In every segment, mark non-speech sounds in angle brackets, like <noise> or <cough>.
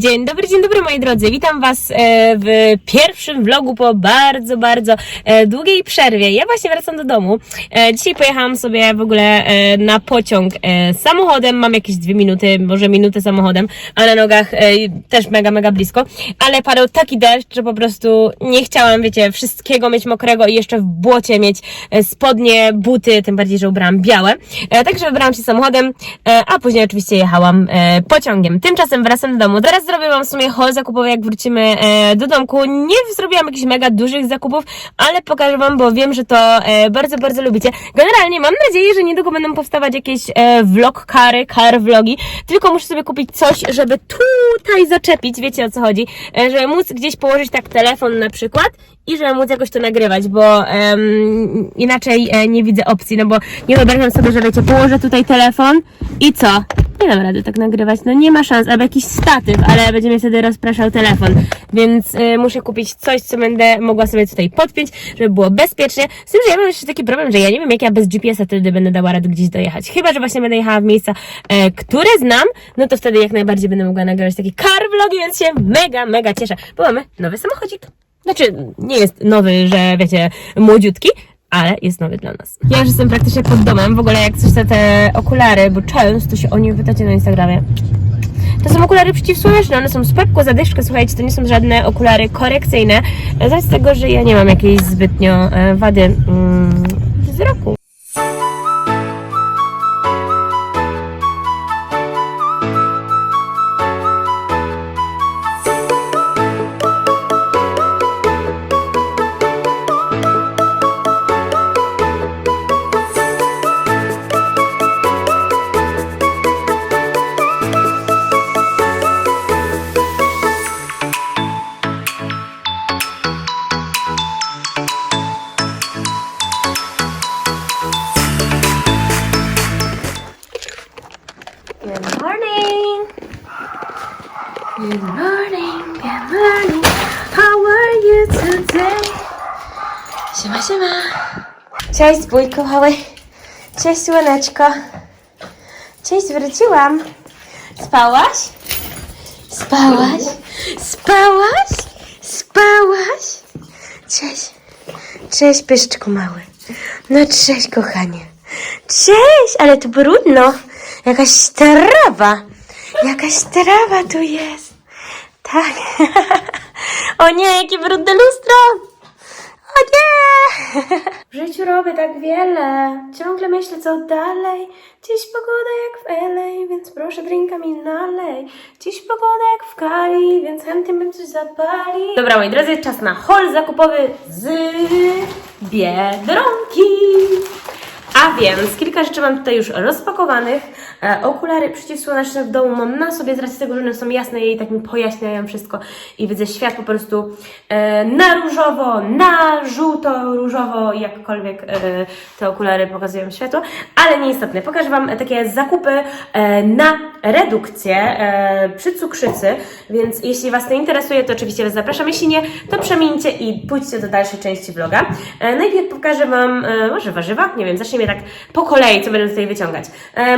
Dzień dobry, dzień dobry moi drodzy. Witam Was e, w pierwszym vlogu po bardzo, bardzo e, długiej przerwie. Ja właśnie wracam do domu. E, Dzisiaj pojechałam sobie w ogóle na pociąg samochodem. Mam jakieś dwie minuty, może minutę samochodem, a na nogach też mega, mega blisko. Ale padał taki deszcz, że po prostu nie chciałam, wiecie, wszystkiego mieć mokrego i jeszcze w błocie mieć spodnie, buty, tym bardziej, że ubrałam białe. Także wybrałam się samochodem, a później oczywiście jechałam pociągiem. Tymczasem wracam do domu. Teraz zrobię Wam w sumie haul zakupowy, jak wrócimy e, do domku. Nie zrobiłam jakichś mega dużych zakupów, ale pokażę Wam, bo wiem, że to e, bardzo, bardzo lubicie. Generalnie mam nadzieję, że niedługo będą powstawać jakieś e, vlog kary, car vlogi, tylko muszę sobie kupić coś, żeby tutaj zaczepić, wiecie o co chodzi, e, żeby móc gdzieś położyć tak telefon na przykład i żeby móc jakoś to nagrywać, bo em, inaczej e, nie widzę opcji, no bo nie wyobrażam sobie, że wiecie, położę tutaj telefon i co? Nie dam rady tak nagrywać, no nie ma szans, albo jakiś statyw, ale będzie mnie wtedy rozpraszał telefon, więc e, muszę kupić coś, co będę mogła sobie tutaj podpiąć, żeby było bezpiecznie, z tym, że ja mam jeszcze taki problem, że ja nie wiem, jak ja bez GPS-a wtedy będę dała radę gdzieś dojechać, chyba, że właśnie będę jechała w miejsca, e, które znam, no to wtedy jak najbardziej będę mogła nagrywać taki car vlog, więc się mega, mega cieszę, bo mamy nowy samochodzik. Znaczy, nie jest nowy, że wiecie, młodziutki, ale jest nowy dla nas. Ja już jestem praktycznie pod domem. W ogóle jak coś za te okulary, bo często się o nich pytacie na Instagramie. To są okulary przeciwsłoneczne, one są z pepku, zadyszkę, słuchajcie, to nie są żadne okulary korekcyjne, z tego, że ja nie mam jakiejś zbytnio e, wady mm, wzroku. Good morning, good morning. How are you today? Siema, siema. Cześć, bójku, mały. Cześć, słoneczko. Cześć, wróciłam. Spałaś? Spałaś? Spałaś? Spałaś? Cześć. Cześć, pyszczku mały. No cześć, kochanie. Cześć, ale tu brudno. Jakaś trawa. Jakaś trawa tu jest. Tak. <laughs> O nie, jakie brudne lustro. O nie. W życiu robię tak wiele. Ciągle myślę, co dalej. Dziś pogoda jak w LA, więc proszę drinka mi nalej. Dziś pogoda jak w Kali, więc chętnie bym coś zapali. Dobra, moi drodzy, czas na haul zakupowy z Biedronki. A więc kilka rzeczy mam tutaj już rozpakowanych. E, okulary przeciwsłoneczne w domu mam na sobie z racji tego, że one są jasne i tak mi pojaśniają wszystko i widzę świat po prostu e, na różowo, na żółto, różowo, jakkolwiek e, te okulary pokazują światło, ale nieistotne. Pokażę Wam takie zakupy na redukcję przy cukrzycy, więc jeśli Was to interesuje, to oczywiście Was zapraszam. Jeśli nie, to przemieńcie i pójdźcie do dalszej części vloga. Najpierw pokażę Wam, może warzywa? Nie wiem, zacznijmy tak po kolei, co będę tutaj wyciągać. E,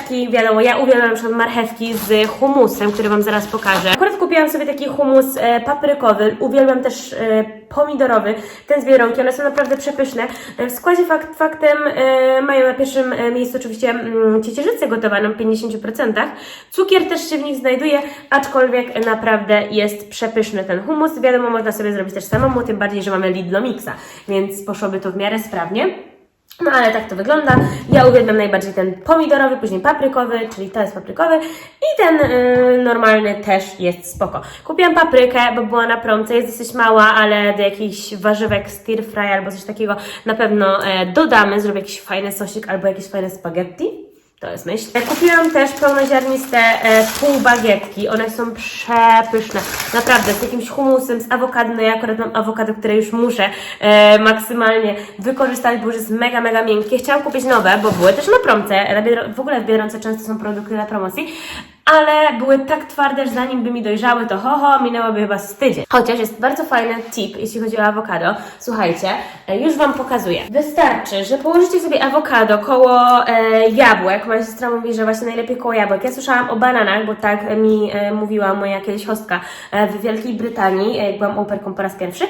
marcheweczki, wiadomo, ja uwielbiam na marchewki z humusem, który Wam zaraz pokażę. Akurat kupiłam sobie taki humus e, paprykowy, uwielbiam też e, pomidorowy, ten z one są naprawdę przepyszne. E, W składzie fakt, faktem e, mają na pierwszym e, miejscu oczywiście mm, ciecierzycę gotowaną w 50%. Cukier też się w nich znajduje, aczkolwiek naprawdę jest przepyszny ten humus. Wiadomo, można sobie zrobić też samemu, tym bardziej, że mamy Lidlo Mixa, więc poszłoby to w miarę sprawnie. No ale tak to wygląda. Ja uwielbiam najbardziej ten pomidorowy, później paprykowy, czyli to jest paprykowy i ten y, normalny też jest spoko. Kupiłam paprykę, bo była na promce, jest dosyć mała, ale do jakichś warzywek stir fry albo coś takiego na pewno e, dodamy, zrobię jakiś fajny sosik albo jakieś fajne spaghetti. To jest myśl. Kupiłam też pełnoziarniste e, półbagietki. One są przepyszne. Naprawdę, z jakimś humusem, z awokado. No ja akurat mam awokado, które już muszę e, maksymalnie wykorzystać, bo już jest mega, mega miękkie. Chciałam kupić nowe, bo były też na promce. W ogóle w Biedronce często są produkty na promocji. Ale były tak twarde, że zanim by mi dojrzały, to ho, ho minęłoby chyba z tydzień. Chociaż jest bardzo fajny tip, jeśli chodzi o awokado. Słuchajcie, e, już Wam pokazuję. Wystarczy, że położycie sobie awokado koło e, jabłek. Moja siostra mówi, że właśnie najlepiej koło jabłek. Ja słyszałam o bananach, bo tak mi e, mówiła moja kiedyś hostka e, w Wielkiej Brytanii, e, jak byłam operką po raz pierwszy.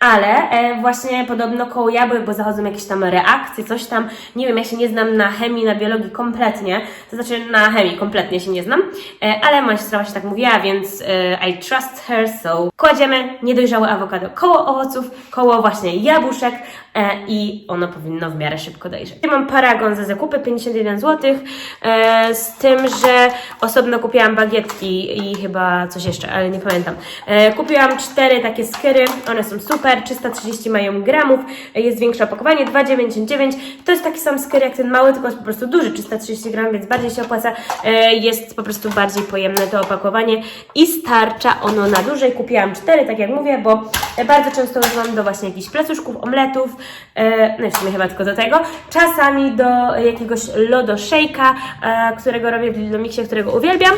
Ale e, właśnie podobno koło jabłek, bo zachodzą jakieś tam reakcje, coś tam, nie wiem, ja się nie znam na chemii, na biologii kompletnie, to znaczy na chemii kompletnie się nie znam, e, ale moja siostra właśnie tak mówiła, więc e, I trust her, so kładziemy niedojrzałe awokado. Koło owoców, koło właśnie jabłuszek e, i ono powinno w miarę szybko dojrzeć. Ja mam paragon za zakupy, 51 zł, e, z tym, że osobno kupiłam bagietki i chyba coś jeszcze, ale nie pamiętam. E, kupiłam cztery takie skyry, one są super, 330 mają gramów, jest większe opakowanie, 2,99. To jest taki sam skyr jak ten mały, tylko jest po prostu duży, 330 gram, więc bardziej się opłaca. E, jest po prostu bardziej pojemne to opakowanie i starcza ono na dłużej. Kupiłam cztery, tak jak mówię, bo bardzo często używam do właśnie jakichś placuszków, omletów, e, no i w sumie chyba tylko do tego. Czasami do jakiegoś lodo shake'a, e, którego robię w Lidomixie, którego uwielbiam,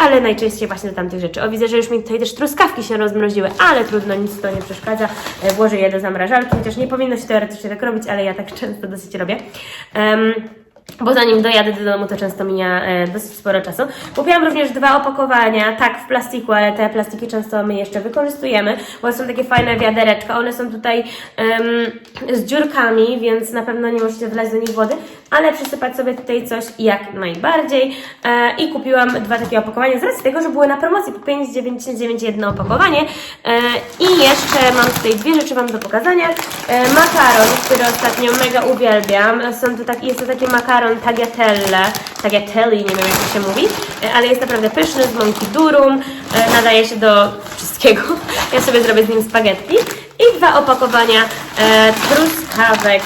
ale najczęściej właśnie do tamtych rzeczy. O, widzę, że już mi tutaj też truskawki się rozmroziły, ale trudno, nic to nie przeszkadza. E, włożę je do zamrażalki, chociaż nie powinno się teoretycznie tak robić, ale ja tak <laughs> często dosyć robię. Em, bo zanim dojadę do domu, to często mija e, dosyć sporo czasu. Kupiłam również dwa opakowania, tak w plastiku, ale te plastiki często my jeszcze wykorzystujemy, bo są takie fajne wiadereczka. One są tutaj em, z dziurkami, więc na pewno nie możecie wlać do nich wody, ale przysypać sobie tutaj coś jak najbardziej. E, I kupiłam dwa takie opakowania z racji tego, że były na promocji po 5,99 jedno opakowanie. E, I jeszcze mam tutaj dwie rzeczy Wam do pokazania. E, makaron, który ostatnio mega uwielbiam. Są to taki, jest to taki makaron tagliatelle, tagliatelli, nie wiem jak to się mówi, e, ale jest naprawdę pyszny, z mąki durum, e, nadaje się do wszystkiego. Ja sobie zrobię z nim spaghetti. I dwa opakowania e, truskawek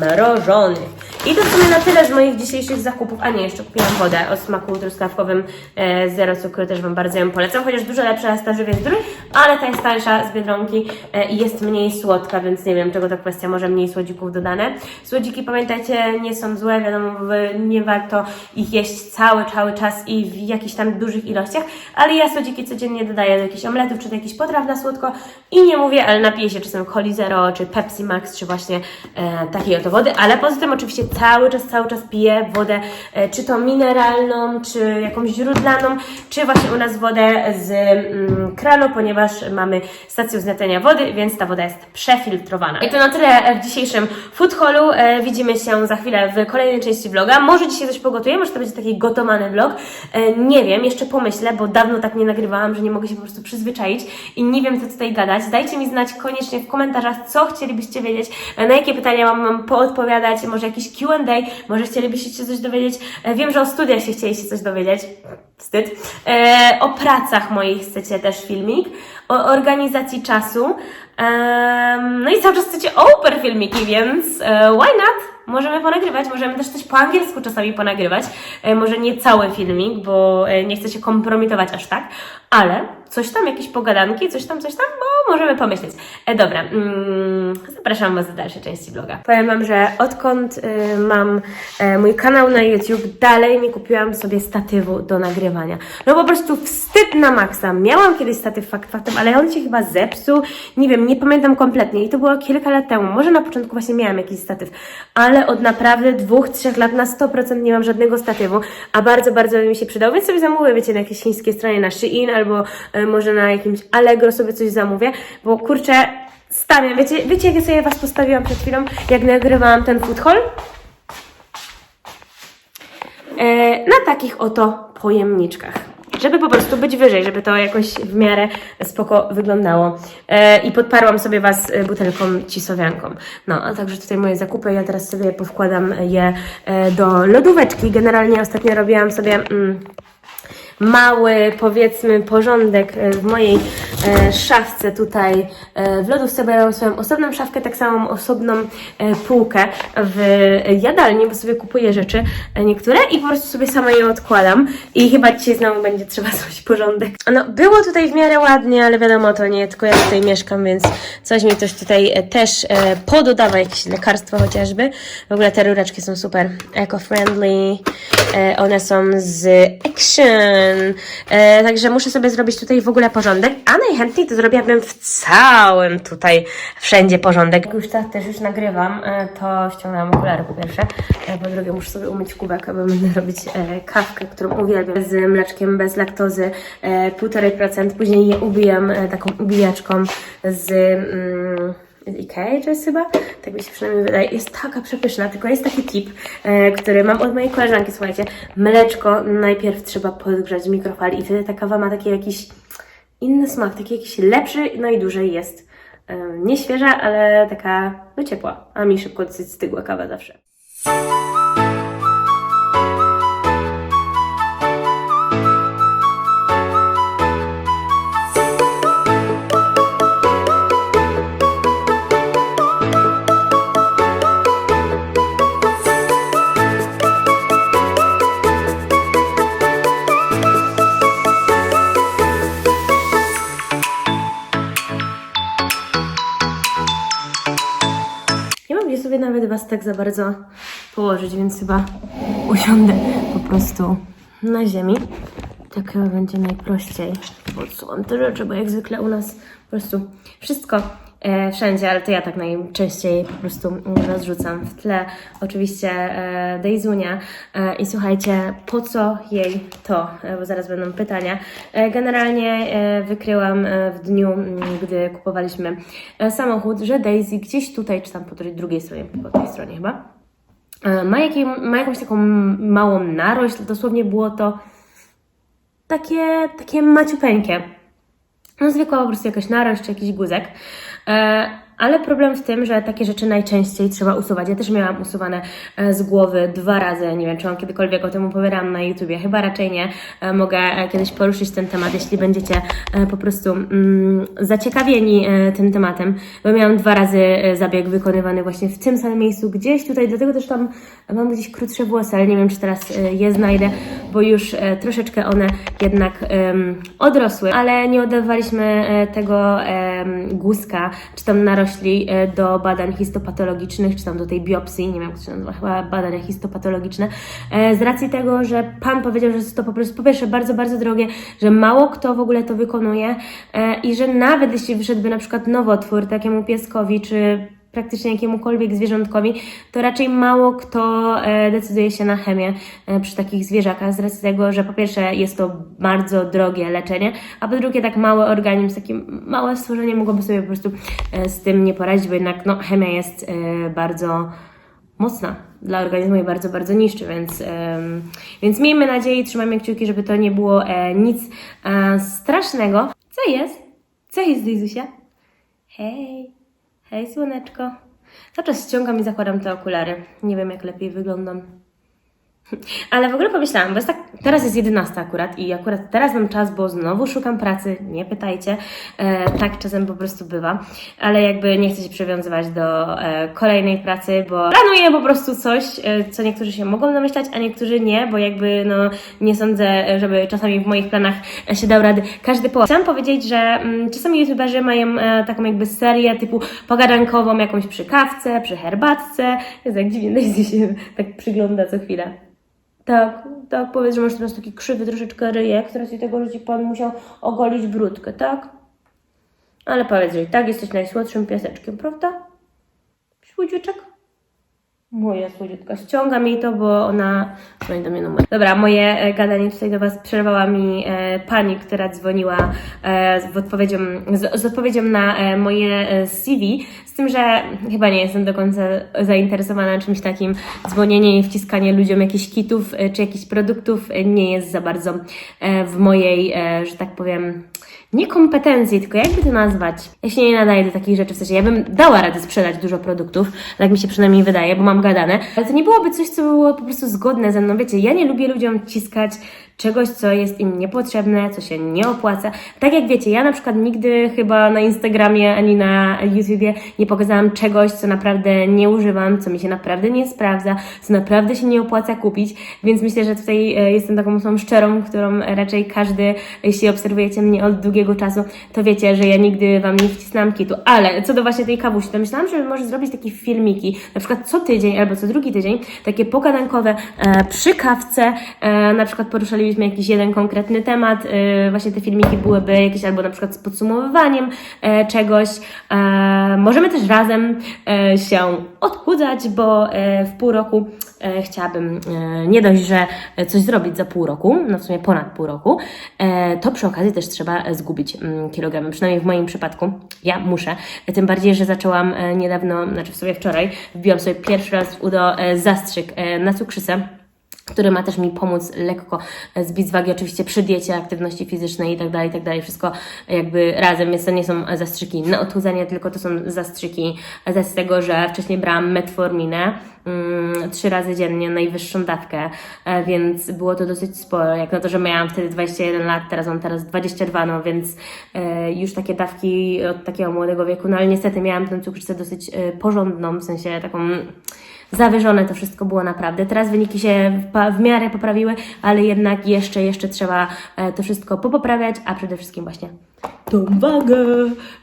mrożonych. I to w sumie na tyle z moich dzisiejszych zakupów. A nie, jeszcze kupiłam wodę o smaku truskawkowym, e, zero cukru, też Wam bardzo ją polecam, chociaż dużo lepsza ta żywie zdrój, ale ta jest tańsza z Biedronki e, jest mniej słodka, więc nie wiem, czego to kwestia, może mniej słodzików dodane. Słodziki, pamiętajcie, nie są złe, wiadomo, nie warto ich jeść cały, cały czas i w jakichś tam dużych ilościach, ale ja słodziki codziennie dodaję do jakichś omletów, czy do jakichś potraw na słodko i nie mówię, ale napiję się czasem Coli Zero, czy Pepsi Max, czy właśnie e, takiej oto wody, ale poza tym oczywiście cały czas, cały czas piję wodę, e, czy to mineralną, czy jakąś źródlaną, czy właśnie u nas wodę z mm, kranu, ponieważ mamy stację wzniecenia wody, więc ta woda jest przefiltrowana. I to na tyle w dzisiejszym food hallu. E, widzimy się za chwilę w kolejnej części vloga. Może dzisiaj coś pogotuję, może to będzie taki gotowany vlog. E, nie wiem, jeszcze pomyślę, bo dawno tak nie nagrywałam, że nie mogę się po prostu przyzwyczaić i nie wiem, co tutaj gadać. Dajcie mi znać koniecznie w komentarzach, co chcielibyście wiedzieć, na jakie pytania mam, mam poodpowiadać, może jakiś Q&A, może chcielibyście się coś dowiedzieć. E, wiem, że o studiach się chcieliście coś dowiedzieć. Wstyd. E, o pracach moich chcecie też filmik, o organizacji czasu. Em, no i cały czas chcecie oper filmiki, więc e, why not? Możemy ponagrywać, możemy też coś po angielsku czasami ponagrywać. E, może nie cały filmik, bo e, nie chcę się kompromitować aż tak, ale coś tam, jakieś pogadanki, coś tam, coś tam, bo możemy pomyśleć. E, dobra, mm, zapraszam Was do dalszej części vloga. Powiem Wam, że odkąd y, mam e, mój kanał na YouTube, dalej nie kupiłam sobie statywu do nagrywania. No po prostu wstyd na maksa. Miałam kiedyś statyw fakt faktem, ale on się chyba zepsuł. Nie wiem, nie pamiętam kompletnie i to było kilka lat temu. Może na początku właśnie miałam jakiś statyw, ale od naprawdę dwóch, trzech lat na 100% nie mam żadnego statywu, a bardzo, bardzo by mi się przydał, więc sobie zamówię, wiecie, na jakiejś chińskiej stronie na Shein albo e, może na jakimś Allegro sobie coś zamówię, bo kurczę, stawiam, wiecie, wiecie jak ja sobie Was postawiłam przed chwilą, jak nagrywałam ten food haul? e, na takich oto pojemniczkach. Żeby po prostu być wyżej, żeby to jakoś w miarę spoko wyglądało. E, I podparłam sobie Was butelką cisowianką. No, a także tutaj moje zakupy. Ja teraz sobie powkładam je do lodóweczki. Generalnie ostatnio robiłam sobie. Mm, mały, powiedzmy, porządek e, w mojej e, szafce tutaj e, w lodówce, bo ja mam swoją osobną szafkę, tak samą osobną półkę w jadalni, bo sobie kupuję rzeczy niektóre i po prostu sobie sama je odkładam i chyba dzisiaj znowu będzie trzeba <laughs> zrobić porządek. No, było tutaj w miarę ładnie, ale wiadomo, to nie tylko ja tutaj mieszkam, więc coś mi ktoś tutaj też pododawa, jakieś lekarstwo chociażby. W ogóle te rureczki są super eco-friendly, one są z Action, e, także muszę sobie zrobić tutaj w ogóle porządek, a najchętniej to zrobiłabym w całym tutaj, wszędzie porządek. Jak już tak też już nagrywam, e, to ściągnęłam okulary po pierwsze, e, po drugie muszę sobie umyć kubek, aby będę <laughs> robić e, kawkę, którą uwielbiam, z mleczkiem bez laktozy, e, 1,5%, później je ubijam taką ubijaczką z... Mm, z Ikei to jest chyba? Tak mi się przynajmniej wydaje. Jest taka przepyszna, tylko jest taki tip, e, który mam od mojej koleżanki, słuchajcie. Mleczko najpierw trzeba podgrzać w mikrofali i wtedy ta kawa ma taki jakiś inny smak, taki jakiś lepszy, no i dłużej jest. E, nie świeża, ale taka, no ciepła. A mi szybko stygła kawa zawsze. Tak za bardzo położyć, więc chyba usiądę po prostu na ziemi. Tak chyba będzie najprościej. Podsuwam te rzeczy, bo jak zwykle u nas po prostu wszystko wszędzie, ale to ja tak najczęściej po prostu rozrzucam w tle. Oczywiście e. E, I słuchajcie, po co jej to? E, bo zaraz będą pytania. E, generalnie e, wykryłam e, w dniu, mm, gdy kupowaliśmy e, samochód, że Daisy gdzieś tutaj, czy tam po drugiej stronie, po tej stronie chyba, e, ma, jakie, ma jakąś taką małą narośl. Dosłownie było to takie, takie maciupeńkie. No zwykła po prostu jakaś narość czy jakiś guzek. E, ale problem w tym, że takie rzeczy najczęściej trzeba usuwać. Ja też miałam usuwane e, z głowy dwa razy. Nie wiem, czy Wam kiedykolwiek o tym opowiadałam na YouTubie. Chyba raczej nie. E, mogę e, kiedyś poruszyć ten temat, jeśli będziecie po prostu mm, zaciekawieni tym tematem. Bo miałam dwa razy zabieg wykonywany właśnie w tym samym miejscu, gdzieś tutaj. Dlatego też tam mam gdzieś krótsze włosy, ale nie wiem, czy teraz je znajdę, bo już troszeczkę one jednak odrosły. Ale nie oddawaliśmy tego em, guzka, czy tam narośli e, do badań histopatologicznych, czy tam do tej biopsji, nie wiem jak to się nazywa, chyba badania histopatologiczne, e, z racji tego, że Pan powiedział, że jest to po prostu po pierwsze bardzo, bardzo drogie, że mało kto w ogóle to wykonuje e, i że nawet jeśli wyszedłby na przykład nowotwór takiemu pieskowi, czy praktycznie jakiemukolwiek zwierzątkowi, to raczej mało kto e, decyduje się na chemię e, przy takich zwierzakach, z racji tego, że po pierwsze jest to bardzo drogie leczenie, a po drugie tak mały organizm, takie małe stworzenie mogłoby sobie po prostu e, z tym nie poradzić, bo jednak no, chemia jest bardzo mocna dla organizmu i bardzo, bardzo niszczy, więc, więc miejmy nadzieję i trzymajmy kciuki, żeby to nie było nic strasznego. Co jest? Co jest, Lizusia? Hej! Hej, słoneczko. Cały czas ściągam i zakładam te okulary. Nie wiem, jak lepiej wyglądam. Ale w ogóle pomyślałam, bo jest tak, teraz jest 11 akurat i akurat teraz mam czas, bo znowu szukam pracy, nie pytajcie, e, tak czasem po prostu bywa, ale jakby nie chcę się przywiązywać do e, kolejnej pracy, bo planuję po prostu coś, e, co niektórzy się mogą domyślać, a niektórzy nie, bo jakby no nie sądzę, żeby czasami w moich planach się dał rady każdy połowę. Chciałam powiedzieć, że mm, czasami youtuberzy mają e, taką jakby serię typu pogadankową, jakąś przy kawce, przy herbatce, jest jak dziwnie Daisy <laughs> się tak przygląda co chwilę. Tak, tak, powiedz, że masz teraz taki krzywy troszeczkę ryjek, z racji tego, że ci pan musiał ogolić brudkę, tak? Ale powiedz, że i tak jesteś najsłodszym pieseczkiem, prawda? Słodziuczek? Moja słodziutka. Ściągam jej to, bo ona dzwoni do mnie numer. Dobra, moje e, gadanie tutaj do Was przerwała mi e, pani, która dzwoniła e, z, odpowiedzią, z, z odpowiedzią na e, moje e, CV, z tym, że chyba nie jestem do końca zainteresowana czymś takim. Dzwonienie i wciskanie ludziom jakichś kitów e, czy jakichś produktów e, nie jest za bardzo e, w mojej, e, że tak powiem, nie kompetencji, tylko jakby to nazwać. Ja się nie nadaję do takich rzeczy, w sensie ja bym dała radę sprzedać dużo produktów, tak mi się przynajmniej wydaje, bo mam gadane, ale to nie byłoby coś, co było po prostu zgodne ze mną. Wiecie, ja nie lubię ludziom ciskać czegoś, co jest im niepotrzebne, co się nie opłaca. Tak jak wiecie, ja na przykład nigdy chyba na Instagramie ani na YouTubie nie pokazałam czegoś, co naprawdę nie używam, co mi się naprawdę nie sprawdza, co naprawdę się nie opłaca kupić, więc myślę, że tutaj e, jestem taką osobą szczerą, którą raczej każdy, jeśli obserwujecie mnie od długiego czasu, to wiecie, że ja nigdy Wam nie wcisnęłam kitu. Ale co do właśnie tej kawusi, to myślałam, że może zrobić takie filmiki, na przykład co tydzień albo co drugi tydzień, takie pogadankowe e, przy kawce, e, na przykład poruszalibyśmy zrobiliśmy jakiś jeden konkretny temat, e, właśnie te filmiki byłyby jakieś albo na przykład z podsumowywaniem e, czegoś. E, możemy też razem e, się odchudzać, bo w pół roku chciałabym nie dość, że coś zrobić za pół roku, no w sumie ponad pół roku, to przy okazji też trzeba zgubić mm, kilogramy, przynajmniej w moim przypadku. Ja muszę, tym bardziej, że zaczęłam niedawno, znaczy w sobie wczoraj, wbiłam sobie pierwszy raz w udo zastrzyk na cukrzycę który ma też mi pomóc lekko e, zbić z wagi, oczywiście przy diecie, aktywności fizycznej i tak dalej, tak dalej, wszystko jakby razem, więc to nie są zastrzyki na odchudzanie, tylko to są zastrzyki z tego, że wcześniej brałam metforminę mm, trzy razy dziennie, najwyższą dawkę, e, więc było to dosyć sporo, jak na to, że miałam wtedy 21 lat, teraz mam teraz 22, no więc e, już takie dawki od takiego młodego wieku, no ale niestety miałam tę cukrzycę dosyć e, porządną, w sensie taką zawyżone to wszystko było naprawdę. Teraz wyniki się w, miarę poprawiły, ale jednak jeszcze, jeszcze trzeba e, to wszystko popoprawiać, a przede wszystkim właśnie tą wagę.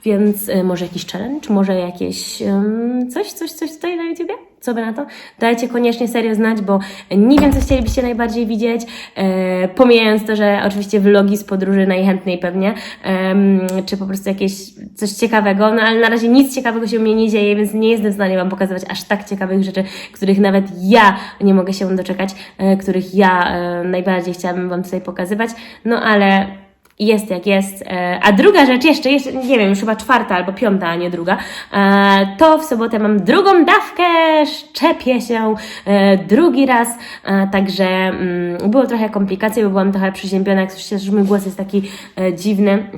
Więc e, może jakiś challenge, może jakieś em, coś, coś, coś tutaj na YouTubie? Co by na to? Dajcie koniecznie serio znać, bo nie wiem, co chcielibyście najbardziej widzieć. E, pomijając to, że oczywiście vlogi z podróży najchętniej pewnie, em, czy po prostu jakieś coś ciekawego, no ale na razie nic ciekawego się u mnie nie dzieje, więc nie jestem w stanie Wam pokazywać aż tak ciekawych rzeczy, których nawet ja nie mogę się doczekać, e, których ja e, najbardziej chciałabym Wam tutaj pokazywać. No ale jest jak jest. E, A druga rzecz, jeszcze, jeszcze, nie wiem, już chyba czwarta albo piąta, a nie druga, e, to w sobotę mam drugą dawkę, szczepię się e, drugi raz, także mm, było trochę komplikacji, bo byłam trochę przeziębiona, jak słyszycie, że mój głos jest taki dziwny.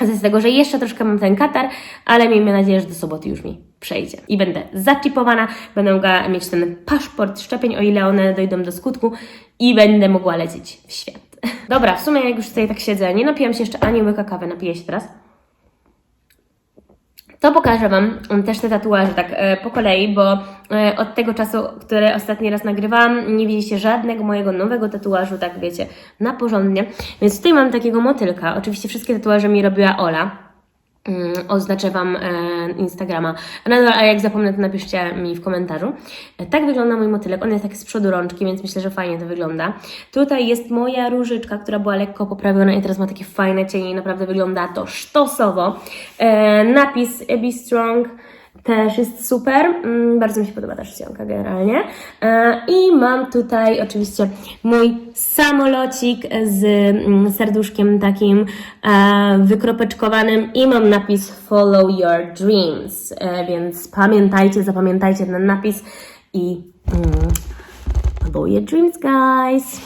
Z tego, że jeszcze troszkę mam ten katar, ale miejmy nadzieję, że do soboty już mi przejdzie. I będę zaczipowana, będę mogła mieć ten paszport szczepień, o ile one dojdą do skutku i będę mogła lecieć w świat. Dobra, w sumie jak już tutaj tak siedzę, nie napiłam się jeszcze ani łyka kawy, napiję się teraz. To pokażę Wam też te tatuaże tak e, po kolei, bo e, od tego czasu, który ostatni raz nagrywałam, nie widzieliście żadnego mojego nowego tatuażu, tak wiecie, na porządnie. Więc tutaj mam takiego motylka. Oczywiście wszystkie tatuaże mi robiła Ola. Mm, Oznaczę Wam e, Instagrama. Nadal, a jak zapomnę, to napiszcie mi w komentarzu. E, tak wygląda mój motylek. On jest taki z przodu rączki, więc myślę, że fajnie to wygląda. Tutaj jest moja różyczka, która była lekko poprawiona i teraz ma takie fajne cienie i naprawdę wygląda to sztosowo. E, napis Be Strong też jest super. Mm, Bardzo mi się podoba ta czcionka generalnie. E, I mam tutaj oczywiście mój samolocik z mm, serduszkiem takim e, wykropeczkowanym i mam napis Follow Your Dreams. E, Więc pamiętajcie, zapamiętajcie ten napis i mm, follow your dreams, guys.